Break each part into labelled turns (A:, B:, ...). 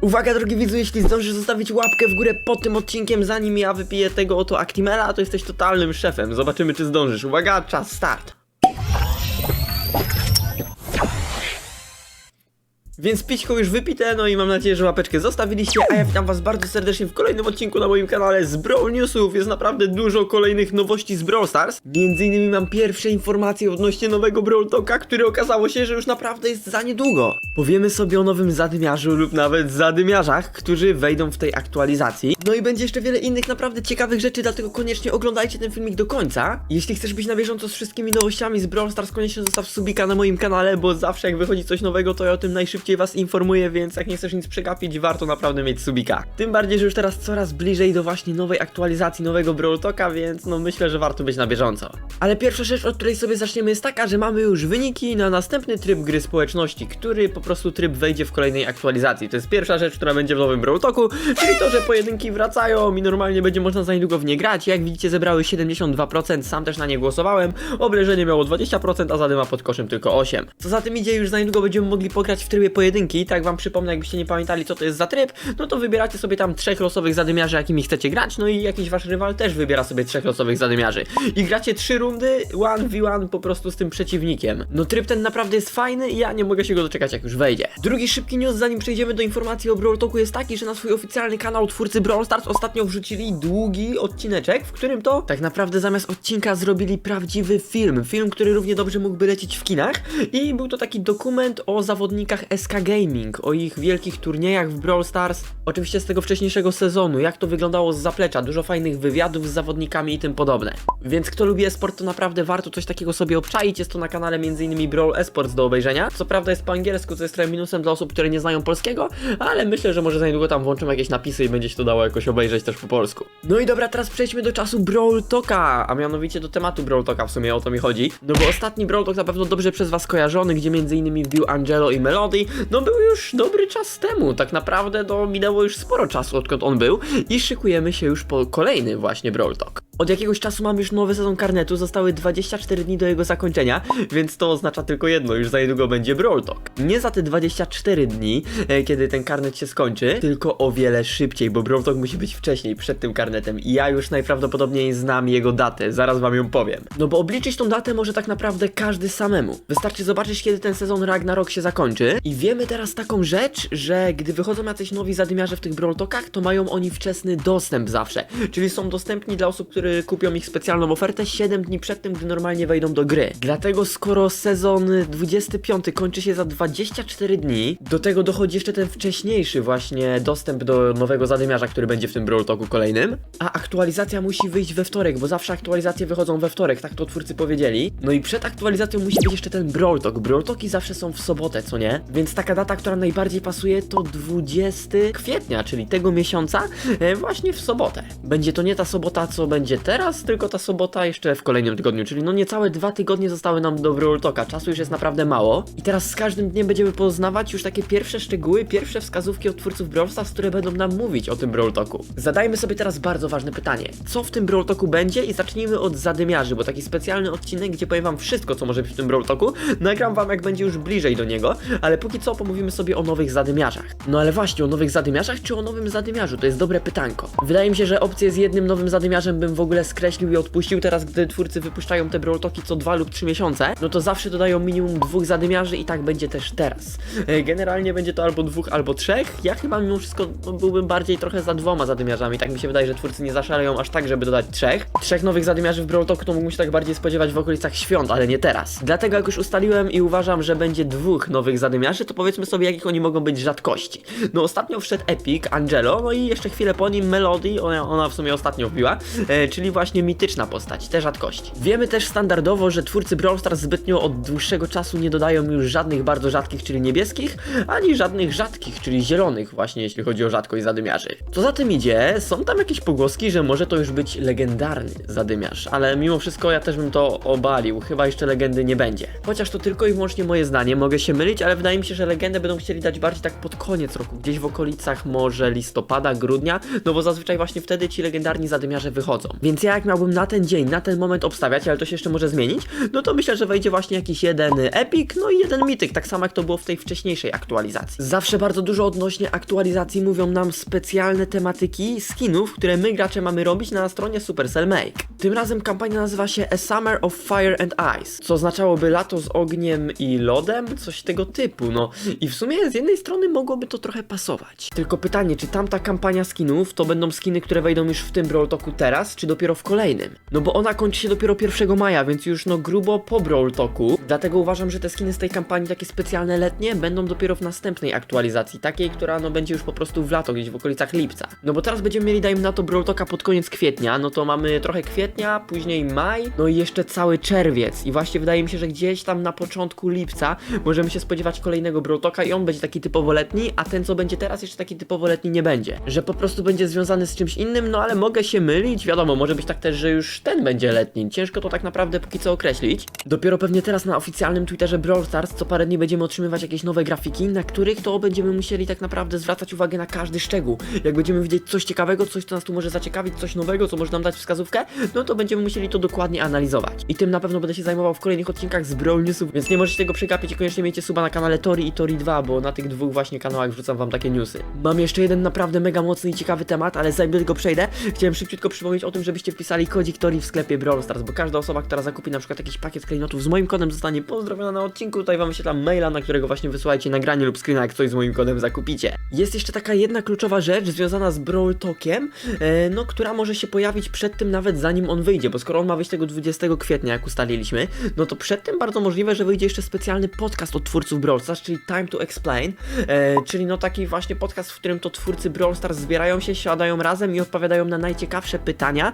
A: Uwaga drogi widzu, jeśli zdążysz zostawić łapkę w górę pod tym odcinkiem, zanim ja wypiję tego oto Actimela, to jesteś totalnym szefem. Zobaczymy czy zdążysz. Uwaga, czas, start. Więc pićko już wypite, no i mam nadzieję, że łapeczkę zostawiliście, a ja witam was bardzo serdecznie w kolejnym odcinku na moim kanale z Brawl Newsów. Jest naprawdę dużo kolejnych nowości z Brawl Stars. Między innymi mam pierwsze informacje odnośnie nowego Brawl Talka, który okazało się, że już naprawdę jest za niedługo. Powiemy sobie o nowym zadymiarzu lub nawet zadymiarzach, którzy wejdą w tej aktualizacji. No i będzie jeszcze wiele innych naprawdę ciekawych rzeczy, dlatego koniecznie oglądajcie ten filmik do końca. Jeśli chcesz być na bieżąco z wszystkimi nowościami z Brawl Stars, koniecznie zostaw subika na moim kanale, bo zawsze jak wychodzi coś nowego, to ja o tym najszybciej was informuję, więc jak nie chcesz nic przegapić, warto naprawdę mieć subika. Tym bardziej, że już teraz coraz bliżej do właśnie nowej aktualizacji, nowego Brawl Talka, więc no myślę, że warto być na bieżąco. Ale pierwsza rzecz, od której sobie zaczniemy jest taka, że mamy już wyniki na następny tryb gry społeczności, który po prostu tryb wejdzie w kolejnej aktualizacji. To jest pierwsza rzecz, która będzie w nowym Brawl Talku, czyli to, że pojedynki wracają i normalnie będzie można za niedługo w nie grać. Jak widzicie, zebrały 72%, sam też na nie głosowałem. Obleżenie miało 20%, a zadyma pod koszem tylko 8%. Co za tym idzie, już za niedługo będziemy mogli pograć w trybie pojedynki. Tak wam przypomnę, jakbyście nie pamiętali, co to jest za tryb, no to wybieracie sobie tam trzech losowych zadymiarzy, jakimi chcecie grać, no i jakiś wasz rywal też wybiera sobie trzech losowych zadymiarzy. I gracie trzy rundy, 1v1 po prostu z tym przeciwnikiem. No tryb ten naprawdę jest fajny i ja nie mogę się go doczekać, jak już wejdzie. Drugi szybki news, zanim przejdziemy do informacji o Brawl Talku, jest taki, że na swój oficjalny kanał twórcy Brawl Stars ostatnio wrzucili długi odcineczek, w którym to tak naprawdę zamiast odcinka zrobili prawdziwy film. Film, który równie dobrze mógłby lecieć w kinach. I był to taki dokument o zawodnikach SK Gaming, o ich wielkich turniejach w Brawl Stars. Oczywiście z tego wcześniejszego sezonu, jak to wyglądało z zaplecza, dużo fajnych wywiadów z zawodnikami i tym podobne. Więc kto lubi esport, to naprawdę warto coś takiego sobie obczaić. Jest to na kanale m.in. Brawl Esports do obejrzenia. Co prawda jest po angielsku, co jest trochę minusem dla osób, które nie znają polskiego, ale myślę, że może za niedługo tam włączymy jakieś napisy i będzie się to dało jakoś obejrzeć też po polsku. No i dobra, teraz przejdźmy do czasu Brawl Talka, a mianowicie do tematu Brawl Talka w sumie o to mi chodzi. No bo ostatni Brawl Talk na pewno dobrze przez was kojarzony, gdzie m.in. wbił Angelo i Melody, no był już dobry czas temu. Tak naprawdę to minęło już sporo czasu, odkąd on był i szykujemy się już po kolejny właśnie Brawl Talk. Od jakiegoś czasu mamy już nowy sezon karnetu, zostały 24 dni do jego zakończenia, więc to oznacza tylko jedno, już za niedługo będzie Brawl Talk. Nie za te 24 dni, e, kiedy ten karnet się skończy, tylko o wiele szybciej, bo Brawl Talk musi być wcześniej, przed tym karnetem i ja już najprawdopodobniej znam jego datę, zaraz wam ją powiem. No bo obliczyć tą datę może tak naprawdę każdy samemu. Wystarczy zobaczyć, kiedy ten sezon Ragnarok się zakończy i wiemy teraz taką rzecz, że gdy wychodzą jacyś nowi zadymiarze w tych Brawl Talkach, to mają oni wczesny dostęp zawsze, czyli są dostępni dla osób, które kupią ich specjalną ofertę 7 dni przed tym, gdy normalnie wejdą do gry. Dlatego skoro sezon 25 kończy się za 24 dni, do tego dochodzi jeszcze ten wcześniejszy właśnie dostęp do nowego zadymiarza, który będzie w tym Brawl Talku kolejnym, a aktualizacja musi wyjść we wtorek, bo zawsze aktualizacje wychodzą we wtorek, tak to twórcy powiedzieli. No i przed aktualizacją musi być jeszcze ten Brawl Talk. Brawl Talki zawsze są w sobotę, co nie? Więc taka data, która najbardziej pasuje to 20 kwietnia, czyli tego miesiąca, e, właśnie w sobotę. Będzie to nie ta sobota, co będzie teraz, tylko ta sobota jeszcze w kolejnym tygodniu, czyli no niecałe dwa tygodnie zostały nam do Brawl Talka. Czasu już jest naprawdę mało. I teraz z każdym dniem będziemy poznawać już takie pierwsze szczegóły, pierwsze wskazówki od twórców Brawl Stars, które będą nam mówić o tym Brawl Talku. Zadajmy sobie teraz bardzo ważne pytanie. Co w tym Brawl Talku będzie? I zacznijmy od zadymiarzy, bo taki specjalny odcinek, gdzie powiem wam wszystko, co może być w tym Brawl Talku. Nagram wam, jak będzie już bliżej do niego, ale póki co pomówimy sobie o nowych zadymiarzach. No ale właśnie, o nowych zadymiarzach, czy o nowym zadymiarzu? To jest dobre pytanko. Wydaje mi się, że opcję z jednym nowym zadymiarzem bym w ogóle skreślił i odpuścił. Teraz, gdy twórcy wypuszczają te Brawl Talki co dwa lub trzy miesiące, no to zawsze dodają minimum dwóch zadymiarzy i tak będzie też teraz. E, Generalnie będzie to albo dwóch, albo trzech. Ja chyba mimo wszystko no, byłbym bardziej trochę za dwoma zadymiarzami. Tak mi się wydaje, że twórcy nie zaszaleją aż tak, żeby dodać trzech. Trzech nowych zadymiarzy w Brawl Talku to mógłbym się tak bardziej spodziewać w okolicach świąt, ale nie teraz. Dlatego jak już ustaliłem i uważam, że będzie dwóch nowych zadymiarzy, to powiedzmy sobie, jakich oni mogą być rzadkości. No ostatnio wszedł Epic, Angelo, no i jeszcze chwilę po nim Melody, ona, ona w sumie ostatnio wbiła, e, czyli właśnie mityczna postać, te rzadkości. Wiemy też standardowo, że twórcy Brawl Stars zbytnio od dłuższego czasu nie dodają już żadnych bardzo rzadkich, czyli niebieskich, ani żadnych rzadkich, czyli zielonych właśnie, jeśli chodzi o rzadkość zadymiarzy. Co za tym idzie, są tam jakieś pogłoski, że może to już być legendarny zadymiarz, ale mimo wszystko ja też bym to obalił, chyba jeszcze legendy nie będzie. Chociaż to tylko i wyłącznie moje zdanie, mogę się mylić, ale wydaje mi się, że legendę będą chcieli dać bardziej tak pod koniec roku, gdzieś w okolicach może listopada, grudnia, no bo zazwyczaj właśnie wtedy ci legendarni zadymiarze wychodzą. Więc ja jak miałbym na ten dzień, na ten moment obstawiać, ale to się jeszcze może zmienić, no to myślę, że wejdzie właśnie jakiś jeden Epic, no i jeden Mythic, tak samo jak to było w tej wcześniejszej aktualizacji. Zawsze bardzo dużo odnośnie aktualizacji mówią nam specjalne tematyki skinów, które my gracze mamy robić na stronie Supercell Make. Tym razem kampania nazywa się A Summer of Fire and Ice, co oznaczałoby lato z ogniem i lodem, coś tego typu, no. I w sumie z jednej strony mogłoby to trochę pasować. Tylko pytanie, czy tamta kampania skinów to będą skiny, które wejdą już w tym Brawl Talku teraz, czy dopiero w kolejnym? No bo ona kończy się dopiero 1 maja, więc już no grubo po Brawl Talku. Dlatego uważam, że te skiny z tej kampanii, takie specjalne letnie, będą dopiero w następnej aktualizacji, takiej, która no będzie już po prostu w lato, gdzieś w okolicach lipca. No bo teraz będziemy mieli, dajmy na to, Brawl Talka pod koniec kwietnia, no to mamy trochę kwietnia, później maj, no i jeszcze cały czerwiec. I właśnie wydaje mi się, że gdzieś tam na początku lipca możemy się spodziewać kolejnego Brawl Talka i on będzie taki typowo letni, a ten co będzie teraz jeszcze taki typowo letni nie będzie. Że po prostu będzie związany z czymś innym, no ale mogę się mylić, wiadomo, może być tak też, że już ten będzie letni. Ciężko to tak naprawdę póki co określić. Dopiero pewnie teraz na oficjalnym Twitterze Brawl Stars co parę dni będziemy otrzymywać jakieś nowe grafiki, na których to będziemy musieli tak naprawdę zwracać uwagę na każdy szczegół. Jak będziemy widzieć coś ciekawego, coś co nas tu może zaciekawić, coś nowego, co może nam dać wskazówkę, no to będziemy musieli to dokładnie analizować. I tym na pewno będę się zajmował w kolejnych odcinkach z Brawl Newsów, więc nie możecie tego przegapić i koniecznie miejcie suba na kanale Tori i Tori 2, bo na tych dwóch właśnie kanałach wrzucam wam takie newsy. Mam jeszcze jeden naprawdę mega mocny i ciekawy temat, ale zanim do tego przejdę, chciałem szybciutko przypomnieć o tym, żebyście wpisali kodzik Tori w sklepie Brawl Stars, bo każda osoba, która zakupi na przykład jakiś pakiet klejnotów z moim kodem zostanie pozdrowiona na odcinku. Tutaj wam wyświetlam maila, na którego właśnie wysyłajcie nagranie lub screena, jak coś z moim kodem zakupicie. Jest jeszcze taka jedna kluczowa rzecz związana z Brawl Talkiem, e, no która może się pojawić przed tym nawet zanim on wyjdzie, bo skoro on ma wyjść tego 20 kwietnia, jak ustaliliśmy, no to przed tym bardzo możliwe, że wyjdzie jeszcze specjalny podcast od twórców Brawl Stars, czyli Time to Explain, e, czyli no taki właśnie podcast, w którym to twórcy Brawl Stars zbierają się, siadają razem i odpowiadają na najciekawsze pytania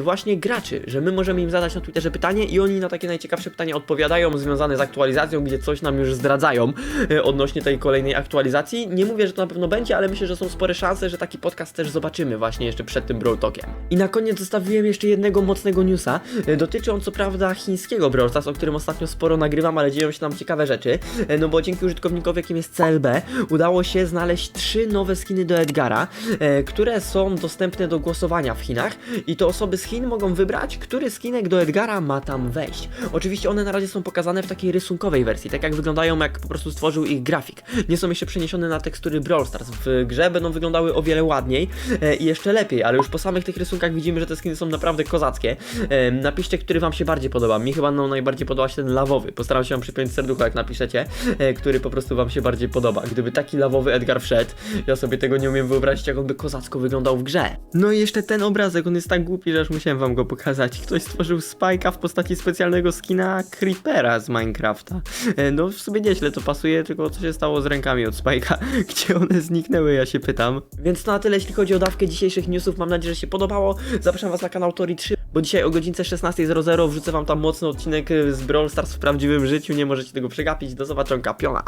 A: właśnie graczy, że my możemy im zadać na Twitterze pytanie i oni na takie najciekawsze pytania odpowiadają, związane z aktualizacją, gdzie coś nam już zdradzają e, odnośnie tej kolejnej aktualizacji. Nie mówię, że to na pewno będzie, ale myślę, że są spore szanse, że taki podcast też zobaczymy właśnie jeszcze przed tym Brawl Talkiem. I na koniec zostawiłem jeszcze jednego mocnego newsa. E, Dotyczy on co prawda chińskiego Brawl Stars, o którym ostatnio sporo nagrywam, ale dzieją się tam ciekawe rzeczy. E, No bo dzięki użytkownikowi, jakim jest CLB, udało się znaleźć trzy nowe skiny do Edgara, e, które są dostępne do głosowania w Chinach i to osoby z Chin mogą wybrać, który skinek do Edgara ma tam wejść. Oczywiście one na razie są pokazane w takiej rysunkowej wersji, tak jak wyglądają, jak po prostu stworzył ich grafik. Nie są jeszcze przeniesione na tekstury Brawl Stars. W grze będą wyglądały o wiele ładniej e, i jeszcze lepiej, ale już po samych tych rysunkach widzimy, że te skiny są naprawdę kozackie. E, napiszcie, który wam się bardziej podoba. Mi chyba no, najbardziej podoba się ten lawowy. Postaram się wam przypiąć serducho, jak napiszecie, e, który po prostu wam się bardziej podoba. Gdyby taki lawowy Edgar wszedł, ja sobie tego nie umiem wyobrazić, jak on by kozacko wyglądał w grze. No i jeszcze ten obrazek, on jest tak głupi, że aż musiałem wam go pokazać. Ktoś stworzył Spike'a w postaci specjalnego skina Creepera z Minecrafta. E, No w sumie nieźle to pasuje, tylko co się stało z rękami od Spike'a? Gdzie one zniknęły, ja się pytam. Więc to na tyle, jeśli chodzi o dawkę dzisiejszych newsów. Mam nadzieję, że się podobało. Zapraszam was na kanał Tori 3, bo dzisiaj o godzince 16.00 wrzucę wam tam mocny odcinek z Brawl Stars w prawdziwym życiu. Nie możecie tego przegapić. Do zobaczenia, piona.